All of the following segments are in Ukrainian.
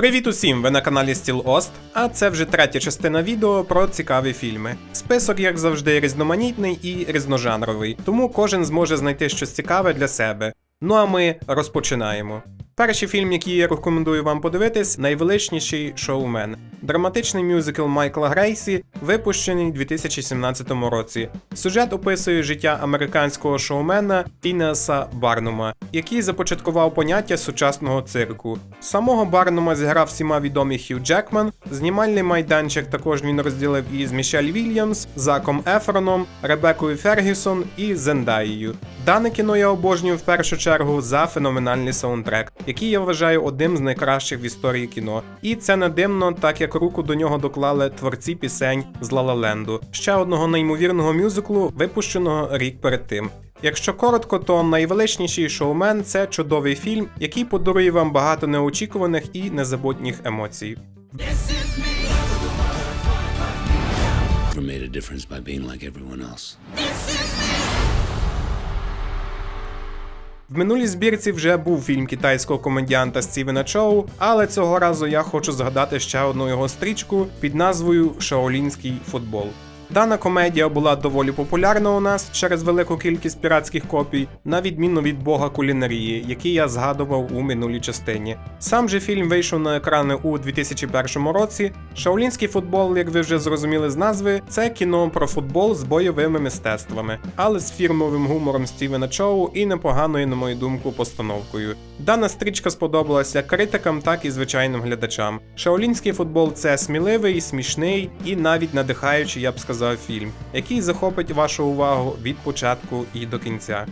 Привіт усім! Ви на каналі Стіл Ост, а це вже третя частина відео про цікаві фільми. Список, як завжди, різноманітний і різножанровий, тому кожен зможе знайти щось цікаве для себе. Ну а ми розпочинаємо. Перший фільм, який я рекомендую вам подивитись, найвеличніший шоумен. Драматичний мюзикл Майкла Грейсі, випущений у 2017 році. Сюжет описує життя американського шоумена Фінеаса Барнума, який започаткував поняття сучасного цирку. Самого Барнума зіграв всіма відомий Хью Джекман. Знімальний майданчик також він розділив із Мішель Вільямс, Заком Ефроном, Ребекою Фергюсон і Зендаєю. Дане кіно я обожнюю в першу чергу за феноменальний саундтрек, який я вважаю одним з найкращих в історії кіно. І це не дивно, так як руку до нього доклали творці пісень з Лалаленду, ще одного неймовірного мюзиклу, випущеного рік перед тим. Якщо коротко, то найвеличніший шоумен це чудовий фільм, який подарує вам багато неочікуваних і незабутніх емоцій. Made a difference by being like everyone else. В минулій збірці вже був фільм китайського комедіанта Стівена Чоу, але цього разу я хочу згадати ще одну його стрічку під назвою Шаолінський футбол. Дана комедія була доволі популярна у нас через велику кількість піратських копій, на відміну від бога кулінарії, який я згадував у минулій частині. Сам же фільм вийшов на екрани у 2001 році. Шаолінський футбол, як ви вже зрозуміли з назви, це кіно про футбол з бойовими мистецтвами, але з фірмовим гумором Стівена Чоу і непоганою, на мою думку, постановкою. Дана стрічка сподобалася критикам, так і звичайним глядачам. Шаолінський футбол це сміливий, смішний і навіть надихаючий, я б сказав, фільм, який захопить вашу увагу від початку і до кінця.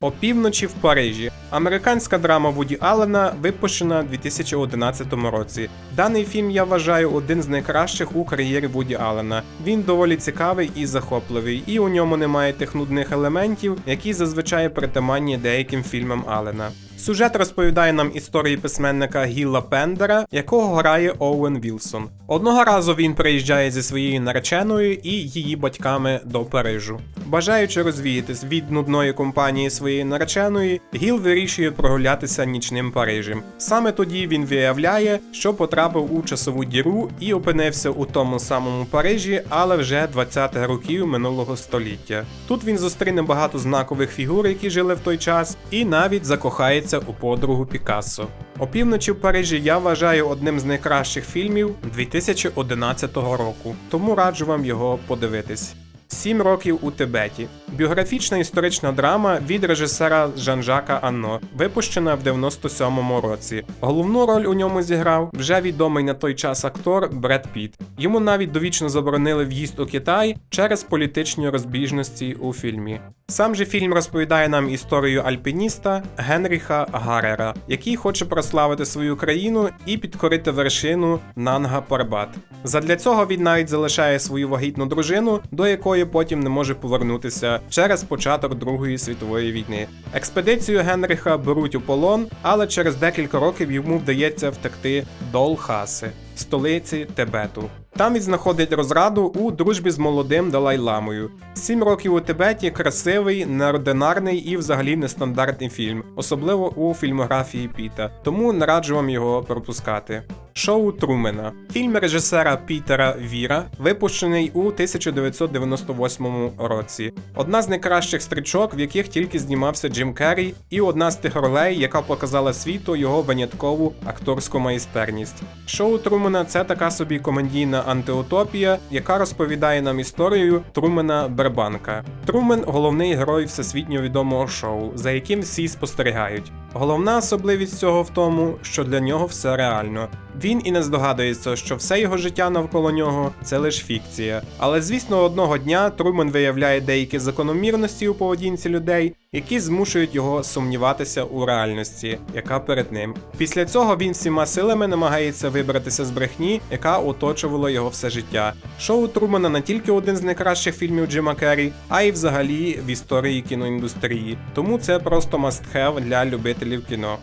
Опівночі в Парижі. Американська драма Вуді Аллена випущена у 2011 році. Даний фільм я вважаю один з найкращих у кар'єрі Вуді Аллена. Він доволі цікавий і захопливий, і у ньому немає тих нудних елементів, які зазвичай притаманні деяким фільмам Аллена. Сюжет розповідає нам історії письменника Гілла Пендера, якого грає Оуен Вілсон. Одного разу він приїжджає зі своєю нареченою і її батьками до Парижу. Бажаючи розвіятись від нудної компанії своєї нареченої, Гіл вирішує прогулятися нічним Парижем. Саме тоді він виявляє, що потрапив у часову діру і опинився у тому самому Парижі, але вже 20-х років минулого століття. Тут він зустріне багато знакових фігур, які жили в той час, і навіть закохається у подругу Пікассо. Опівночі в Парижі я вважаю одним з найкращих фільмів 2011 року, тому раджу вам його подивитись. Сім років у Тибеті. Біографічна історична драма від режисера Жан-Жака Анно, випущена в 97-му році. Головну роль у ньому зіграв вже відомий на той час актор Бред Піт. Йому навіть довічно заборонили в'їзд у Китай через політичні розбіжності у фільмі. Сам же фільм розповідає нам історію альпініста Генріха Гарера, який хоче прославити свою країну і підкорити вершину Нанга Парбат. Задля цього він навіть залишає свою вагітну дружину, до якої потім не може повернутися через початок Другої світової війни. Експедицію Генріха беруть у полон, але через декілька років йому вдається втекти до Лхаси, столиці Тибету. Там він знаходить розраду у дружбі з молодим Далай-ламою. Сім років у Тибеті красивий, неординарний і взагалі нестандартний фільм, особливо у фільмографії Піта, тому не раджу вам його пропускати. Шоу Трумена. Фільм режисера Пітера Віра, випущений у 1998 році. Одна з найкращих стрічок, в яких тільки знімався Джим Керрі, і одна з тих ролей, яка показала світу його виняткову акторську майстерність. Шоу Трумена це така собі комедійна антиутопія, яка розповідає нам історію Трумена Бербанка. Трумен головний герой всесвітньо відомого шоу, за яким всі спостерігають. Головна особливість цього в тому, що для нього все реально. Він і не здогадується, що все його життя навколо нього це лише фікція. Але звісно, одного дня Трумен виявляє деякі закономірності у поведінці людей, які змушують його сумніватися у реальності, яка перед ним. Після цього він всіма силами намагається вибратися з брехні, яка оточувала його все життя. Шоу Трумана не тільки один з найкращих фільмів Джима Керрі, а й взагалі в історії кіноіндустрії. Тому це просто must-have для любителів кіно.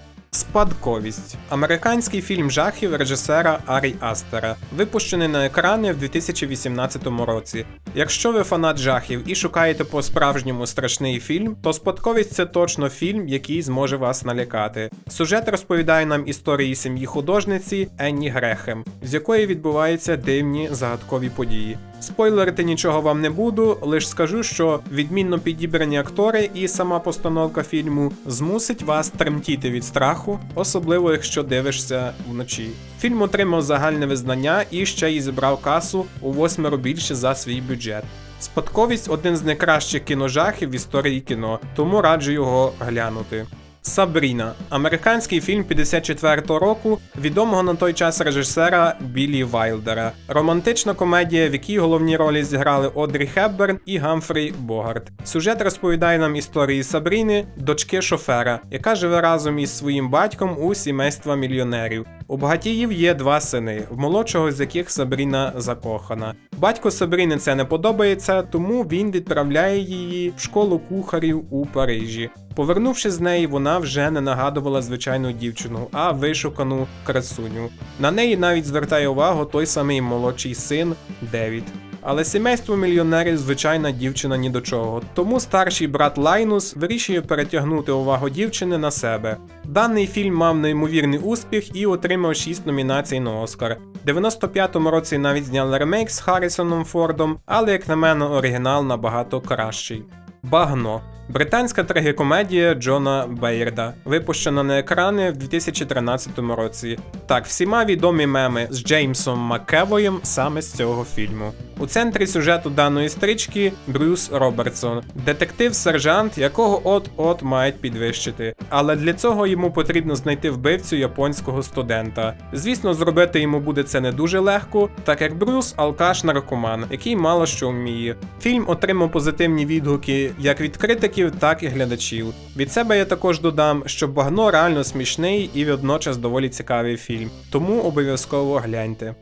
Спадковість американський фільм жахів режисера Арі Астера, випущений на екрани в 2018 році. Якщо ви фанат жахів і шукаєте по-справжньому страшний фільм, то спадковість це точно фільм, який зможе вас налякати. Сюжет розповідає нам історії сім'ї художниці Енні Грехем, з якої відбуваються дивні загадкові події. Спойлерити нічого вам не буду, лише скажу, що відмінно підібрані актори і сама постановка фільму змусить вас тремтіти від страху, особливо якщо дивишся вночі. Фільм отримав загальне визнання і ще й зібрав касу у восьмеро більше за свій бюджет. Спадковість один з найкращих кіножахів в історії кіно, тому раджу його глянути. Сабріна американський фільм 54-го року відомого на той час режисера Біллі Вайлдера. Романтична комедія, в якій головні ролі зіграли Одрі Хепберн і Гамфрі Богарт. Сюжет розповідає нам історії Сабріни, дочки шофера, яка живе разом із своїм батьком у сімейства мільйонерів. У багатіїв є два сини, в молодшого з яких Сабріна закохана. Батько Сабріни це не подобається, тому він відправляє її в школу кухарів у Парижі. Повернувшись з неї, вона вже не нагадувала звичайну дівчину, а вишукану красуню. На неї навіть звертає увагу той самий молодший син Девід. Але сімейство мільйонерів звичайна дівчина ні до чого, тому старший брат Лайнус вирішує перетягнути увагу дівчини на себе. Даний фільм мав неймовірний успіх і отримав 6 номінацій на Оскар. В 95-му році навіть зняли ремейк з Харрісоном Фордом, але, як на мене, оригінал набагато кращий. Багно. Британська трагікомедія Джона Бейрда, випущена на екрани в 2013 році. Так, всіма відомі меми з Джеймсом Маккевоєм саме з цього фільму. У центрі сюжету даної стрічки Брюс Робертсон, детектив-сержант, якого от-от мають підвищити. Але для цього йому потрібно знайти вбивцю японського студента. Звісно, зробити йому буде це не дуже легко, так як Брюс алкаш-наркоман, який мало що вміє. Фільм отримав позитивні відгуки як від критиків, так і глядачів. Від себе я також додам, що багно реально смішний і водночас доволі цікавий фільм, тому обов'язково гляньте.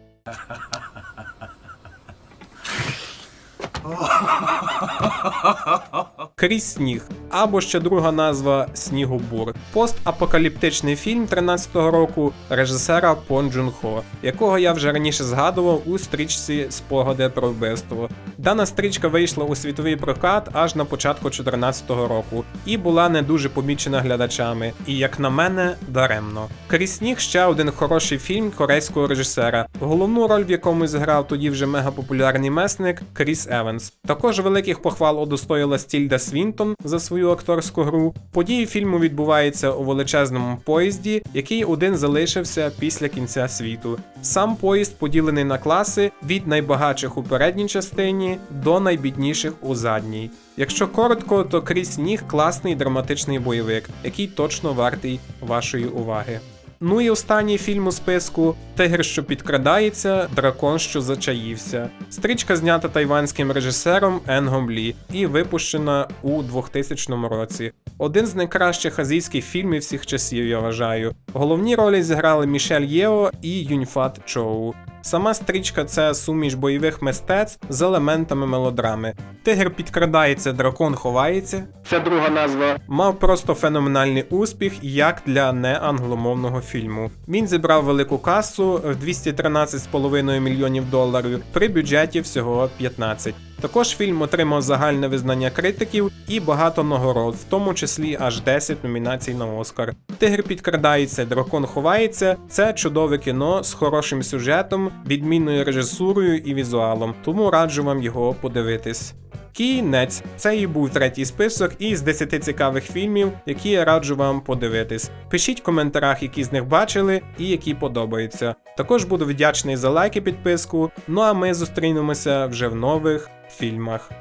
Крізь сніг, або ще друга назва Снігобур. Постапокаліптичний фільм 13-го року режисера Пон Джун Хо, якого я вже раніше згадував у стрічці Спогади про вбивство. Дана стрічка вийшла у світовий прокат аж на початку 14-го року і була не дуже помічена глядачами, і, як на мене, даремно. Крізь сніг ще один хороший фільм корейського режисера, головну роль в якому зіграв тоді вже мегапопулярний месник Кріс Еванс. Також великих похвал удостоїла Стільда Свінтон за свою акторську гру. Події фільму відбуваються у величезному поїзді, який один залишився після кінця світу. Сам поїзд поділений на класи від найбагатших у передній частині до найбідніших у задній. Якщо коротко, то крізь сніг класний драматичний бойовик, який точно вартий вашої уваги. Ну і останній фільм у списку Тигр, що підкрадається, дракон, що зачаївся. Стрічка знята тайванським режисером Енгом Лі і випущена у 2000 році. Один з найкращих азійських фільмів всіх часів, я вважаю. Головні ролі зіграли Мішель Єо і Юньфат Чоу. Сама стрічка це суміш бойових мистецтв з елементами мелодрами. Тигр підкрадається, дракон ховається. Це друга назва. Мав просто феноменальний успіх, як для неангломовного фільму. Він зібрав велику касу в 213,5 мільйонів доларів при бюджеті всього 15. Також фільм отримав загальне визнання критиків і багато нагород, в тому числі аж 10 номінацій на Оскар. Тигр підкрадається, дракон ховається. Це чудове кіно з хорошим сюжетом, відмінною режисурою і візуалом, тому раджу вам його подивитись. Кінець. Це і був третій список із 10 цікавих фільмів, які я раджу вам подивитись. Пишіть в коментарях, які з них бачили і які подобаються. Також буду вдячний за лайк і підписку. Ну а ми зустрінемося вже в нових фільмах.